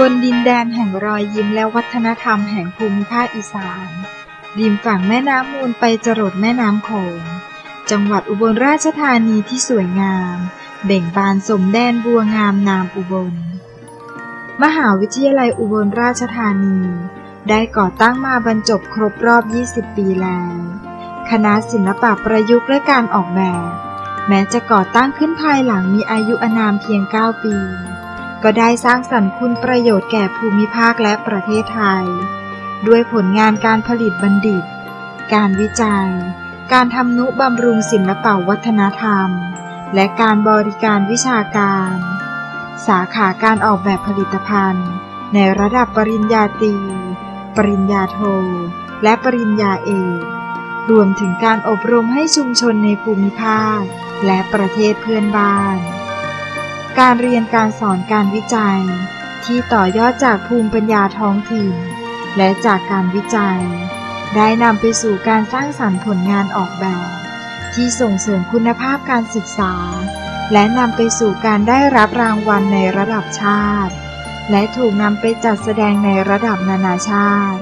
บนดินแดนแห่งรอยยิ้มและวัฒนธรรมแห่งภูมิภาคอีสาน ริมฝั่งแม่น้ำมูลไปจรดแม่น้ำโขง จังหวัดอุบลราชธานีที่สวยงาม เบ่งบานสมแดนบัวงามนามอุบล มหาวิทยาลัยอุบลราชธานี ได้ก่อตั้งมาบรรจบครบรอบ 20 ปีแล้ว คณะศิลปะประยุกต์และการออกแบบ แม้จะก่อตั้งขึ้นภายหลังมีอายุอานามเพียง 9 ปี ก็ได้สร้างสรรค์คุณประโยชน์แก่ภูมิภาคและประเทศไทย ด้วยผลงานการผลิตบัณฑิต การวิจัย การทำนุบำรุงศิลปวัฒนธรรม และการบริการวิชาการ สาขาการออกแบบผลิตภัณฑ์ ในระดับปริญญาตรี ปริญญาโท และปริญญาเอกรวมถึงการอบรมให้ชุมชนในภูมิภาค และประเทศเพื่อนบ้าน การเรียนการสอนการวิจัย ที่ต่อยอดจากภูมิปัญญาท้องถิ่น และจากการวิจัย ได้นำไปสู่การสร้างสรรค์ผลงานออกแบบ ที่ส่งเสริมคุณภาพการศึกษา และนำไปสู่การได้รับรางวัลในระดับชาติ และถูกนำไปจัดแสดงในระดับนานาชาติ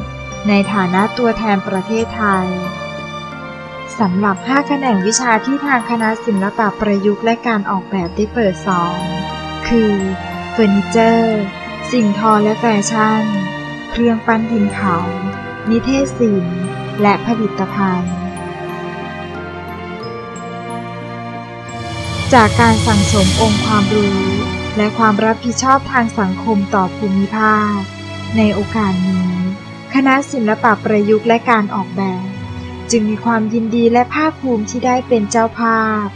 ในฐานะตัวแทนประเทศไทย สำหรับ 5 แขนงวิชาที่ทางคณะศิลปะประยุกต์และการออกแบบได้เปิดสอนคือเฟอร์นิเจอร์ สิ่งทอและแฟชั่น เครื่องปั้นดินเผา นิเทศศิลป์ และผลิตภัณฑ์ จากการสั่งสมองค์ความรู้ และความรับผิดชอบทางสังคมต่อภูมิภาค ในโอกาสนี้ คณะศิลปะประยุกต์และการออกแบบ จึงมีความยินดีและภาคภูมิที่ได้เป็นเจ้าภาพ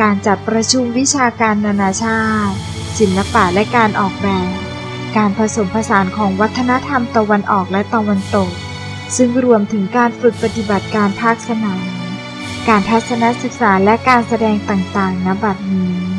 การจัดประชุมวิชาการนานาชาติ ศิลปะและการออกแบบ การผสมผสานของวัฒนธรรมตะวันออกและตะวันตก ซึ่งรวมถึงการฝึกปฏิบัติการภาคสนาม การทัศนศึกษาและการแสดงต่างๆณบัดนี้